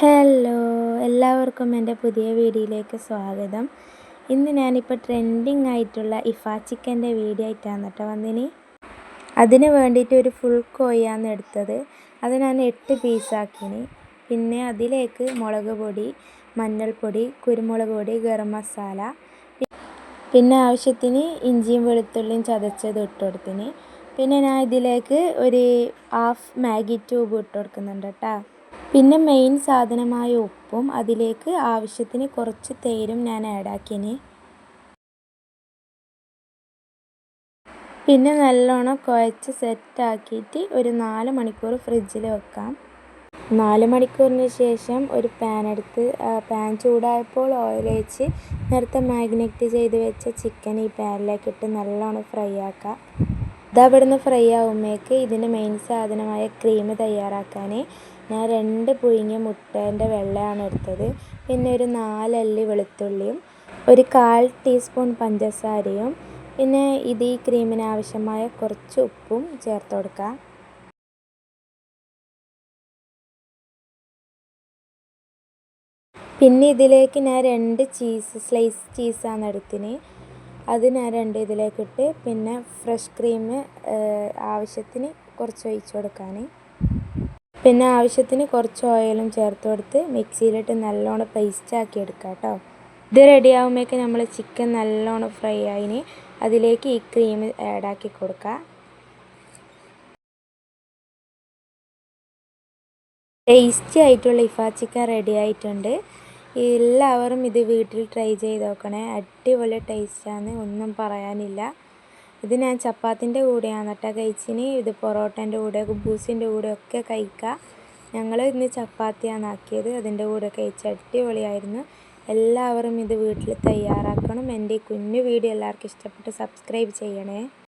Hello എല്ലാവർക്കും എന്റെ പുതിയ വീഡിയോയിലേക്ക് സ്വാഗതം. ഇന്ന് ഞാനിപ്പോൾ ട്രെൻഡിങ് ആയിട്ടുള്ള ഇഫ ചിക്കന്റെ വീഡിയോ ആയിട്ടാണ് കേട്ടോ വന്നിനി. അതിന് വേണ്ടിയിട്ട് ഒരു ഫുൾ കോയാണ് എടുത്തത്. അത് ഞാൻ എട്ട് പീസാക്കിന് പിന്നെ അതിലേക്ക് മുളക് പൊടി മഞ്ഞൾപ്പൊടി കുരുമുളക് പൊടി ഗരം മസാല. പിന്നെ ആവശ്യത്തിന് ഇഞ്ചിയും വെളുത്തുള്ളിയും ചതച്ചത് ഇട്ട് കൊടുത്തിന്. പിന്നെ ഞാൻ ഇതിലേക്ക് ഒരു ഹാഫ് മാഗി ട്യൂബ് ഇട്ട് കൊടുക്കുന്നുണ്ട് കേട്ടോ. പിന്നെ മെയിൻ സാധനമായ ഉപ്പും അതിലേക്ക് ആവശ്യത്തിന് കുറച്ച് തേരും ഞാൻ ആഡാക്കിന് പിന്നെ നല്ലോണം കുഴച്ച് സെറ്റാക്കിയിട്ട് ഒരു നാല് മണിക്കൂർ ഫ്രിഡ്ജിൽ വെക്കാം. നാല് മണിക്കൂറിന് ശേഷം ഒരു പാൻ എടുത്ത് പാൻ ചൂടായപ്പോൾ ഓയിൽ ഒഴിച്ച് നേരത്തെ മാഗ്നെറ്റ് ചെയ്ത് വെച്ച ചിക്കൻ ഈ പാനിലേക്ക് ഇട്ട് നല്ലോണം ഫ്രൈ ആക്കാം. ഇത് അവിടുന്ന് ഫ്രൈ ആകുമ്പോഴേക്ക് ഇതിന് മെയിൻ സാധനമായ ക്രീം തയ്യാറാക്കാൻ ഞാൻ രണ്ട് പുഴുങ്ങിയ മുട്ടേന്റെ വെള്ളയാണ് എടുത്തത്. പിന്നെ ഒരു നാലല്ലി വെളുത്തുള്ളിയും ഒരു കാൽ ടീസ്പൂൺ പഞ്ചസാരയും പിന്നെ ഇത് ഈ ക്രീമിന് ആവശ്യമായ കുറച്ച് ഉപ്പും ചേർത്ത് കൊടുക്കാം. പിന്നെ ഇതിലേക്ക് ഞാൻ രണ്ട് ചീസ് സ്ലൈസ് ചീസാണ് എടുത്തിന്. അത് ഞാൻ രണ്ട് ഇതിലേക്കിട്ട് പിന്നെ ഫ്രഷ് ക്രീം ആവശ്യത്തിന് കുറച്ച് ഒഴിച്ചു കൊടുക്കാൻ പിന്നെ ആവശ്യത്തിന് കുറച്ച് ഓയിലും ചേർത്ത് കൊടുത്ത് മിക്സിയിലിട്ട് നല്ലോണം പേസ്റ്റ് ആക്കി എടുക്കാം കേട്ടോ ഇത് റെഡി ആകുമ്പോഴേക്ക് നമ്മൾ ചിക്കൻ നല്ലോണം ഫ്രൈ ആയിന് അതിലേക്ക് ഈ ക്രീം ആഡാക്കി കൊടുക്കുക ടേസ്റ്റി ആയിട്ടുള്ള ഇഫാ ചിക്കൻ റെഡി ആയിട്ടുണ്ട്. എല്ലാവരും ഇത് വീട്ടിൽ ട്രൈ ചെയ്ത് നോക്കണേ അടിപൊളി ടേസ്റ്റാണ് ഒന്നും പറയാനില്ല. ഇത് ഞാൻ ചപ്പാത്തിന്റെ കൂടെയാണ് കേട്ടോ കഴിച്ചിന്. ഇത് പൊറോട്ടന്റെ കൂടെ കുബൂസിന്റെ കൂടെ ഒക്കെ കഴിക്കുക ഞങ്ങൾ ഇന്ന് ചപ്പാത്തിയാണ് ആക്കിയത്. അതിന്റെ കൂടെ കഴിച്ച് അടിപൊളിയായിരുന്നു. എല്ലാവരും ഇത് വീട്ടിൽ തയ്യാറാക്കണം. എന്റെ കുഞ്ഞു വീഡിയോ എല്ലാവർക്കും ഇഷ്ടപ്പെട്ട് സബ്സ്ക്രൈബ് ചെയ്യണേ.